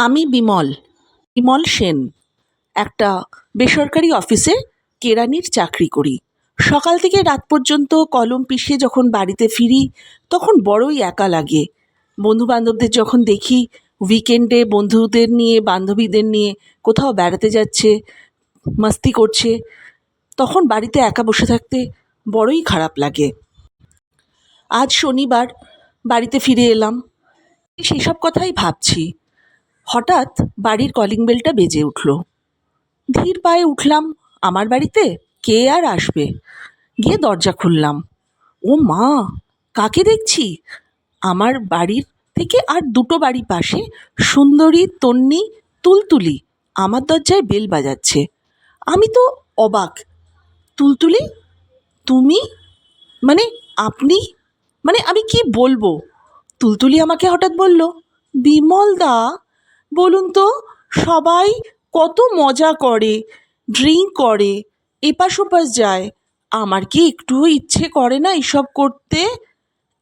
আমি বিমল বিমল সেন, একটা বেসরকারি অফিসে কেরানির চাকরি করি। সকাল থেকে রাত পর্যন্ত কলম পিষে যখন বাড়িতে ফিরি, তখন বড়ই একা লাগে। বন্ধুবান্ধবদের যখন দেখি উইকেন্ডে বন্ধুদের নিয়ে, বান্ধবীদের নিয়ে কোথাও বেড়াতে যাচ্ছে, মাস্তি করছে, তখন বাড়িতে একা বসে থাকতে বড়ই খারাপ লাগে। আজ শনিবার বাড়িতে ফিরে এলাম। সেই সব কথাই ভাবছি। হঠাৎ বাড়ির কলিং বেলটা বেজে উঠল। ধীর পায়ে উঠলাম, আমার বাড়িতে? কে আর আসবে? গিয়ে দরজা খুললাম। ও মা, কাকে দেখছি? আমার বাড়ির থেকে আর দুটো বাড়ি পাশে সুন্দরী, তন্নি, তুলতুলি, আমার দরজায় বেল বাজাচ্ছে। আমি তো অবাক। তুলতুলি, তুমি? মানে আপনি? মানে আমি কি বলব? তুলতুলি আমাকে হঠাৎ বলল, বিমল দা বলুন তো, সবাই কত মজা করে ড্রিঙ্ক করে, এপাশ ওপাশ যায়। আমার কি একটুও ইচ্ছে করে না এসব করতে?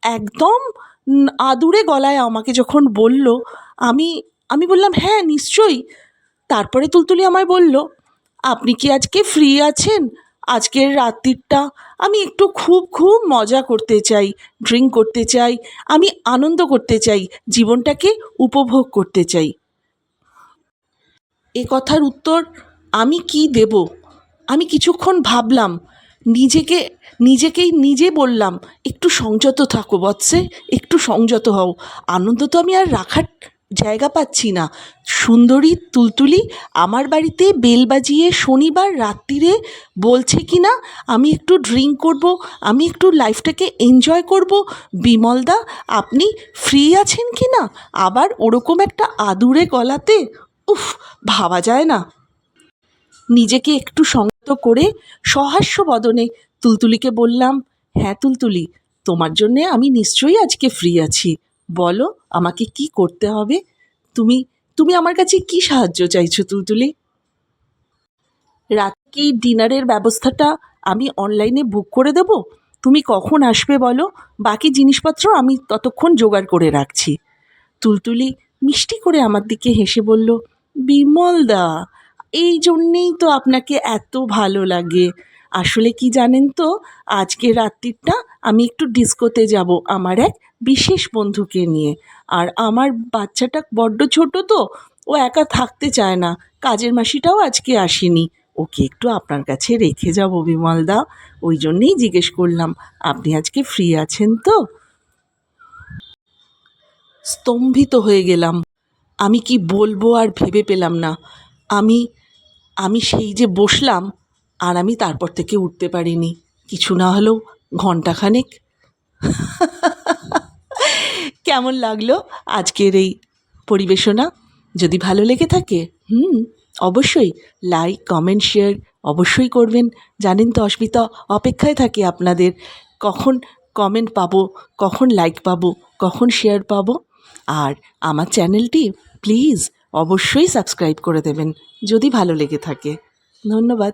একদম আদুরে গলায় আমাকে যখন বলল, আমি আমি বললাম হ্যাঁ নিশ্চয়ই। তারপরে তুলতুলি আমায় বলল, আপনি কি আজকে ফ্রি আছেন? আজকের রাত্রিটা আমি একটু খুব খুব মজা করতে চাই ড্রিঙ্ক করতে চাই, আমি আনন্দ করতে চাই, জীবনটাকে উপভোগ করতে চাই। এ কথার উত্তর আমি কি দেব? আমি কিছুক্ষণ ভাবলাম, নিজেকে, নিজেকেই নিজে বললাম, একটু সংযত থাকো বৎসে, একটু সংযত হও। আনন্দ তো আমি আর রাখার জায়গা পাচ্ছি না। সুন্দরী তুলতুলি আমার বাড়িতে বেল বাজিয়ে শনিবার রাত্রিরে বলছে কি না, আমি একটু ড্রিঙ্ক করব, আমি একটু লাইফটাকে এনজয় করব। বিমলদা, আপনি ফ্রি আছেন কি না? আবার ওরকম একটা আদুরে গলাতে উফ, ভাবা যায় না। নিজেকে একটু সংযত করে সহাস্য বদনে তুলতুলিকে বললাম হ্যাঁ তুলতুলি, তোমার জন্যে আমি নিশ্চয়ই আজকে ফ্রি আছি। বলো আমাকে কি করতে হবে? তুমি তুমি আমার কাছে কি সাহায্য চাইছো তুলতুলি? রাত কি ডিনারের ব্যবস্থাটা আমি অনলাইনে বুক করে দেবো? তুমি কখন আসবে বলো? বাকি জিনিসপত্র আমি ততক্ষণ জোগাড় করে রাখছি। তুলতুলি মিষ্টি করে আমার দিকে হেসে বলল বিমলদা, এই জন্যেই তো আপনাকে এত ভালো লাগে। আসলে কি জানেন তো, আজকে রাত্রিটা আমি একটু ডিস্কোতে যাব আমার এক বিশেষ বন্ধুকে নিয়ে। আর আমার বাচ্চাটা বড্ড ছোট তো, ও একা থাকতে চায় না। কাজের মাসিটাও আজকে আসেনি। ওকে একটু আপনার কাছে রেখে যাব বিমলদা। ওই জন্যেই জিজ্ঞেস করলাম, আপনি আজকে ফ্রি আছেন তো? স্তম্ভিত হয়ে গেলাম। আমি কি বলব আর ভেবে পেলাম না। আমি আমি সেই যে বসলাম, আর আমি তারপর থেকে উঠতে পারিনি। কিছু না হলেও ঘন্টাখানেক কেমন লাগল আজকের এই পরিবেশনা? যদি ভালো লেগে থাকে, হুম, অবশ্যই লাইক কমেন্ট শেয়ার অবশ্যই করবেন। জানেন তো অস্মিতা, অপেক্ষায় থাকে আপনাদের কখন কমেন্ট পাবো, কখন লাইক পাবো, কখন শেয়ার পাবো। আর আমার চ্যানেলটি প্লিজ অবশ্যই সাবস্ক্রাইব করে দেবেন যদি ভালো লেগে থাকে। ধন্যবাদ।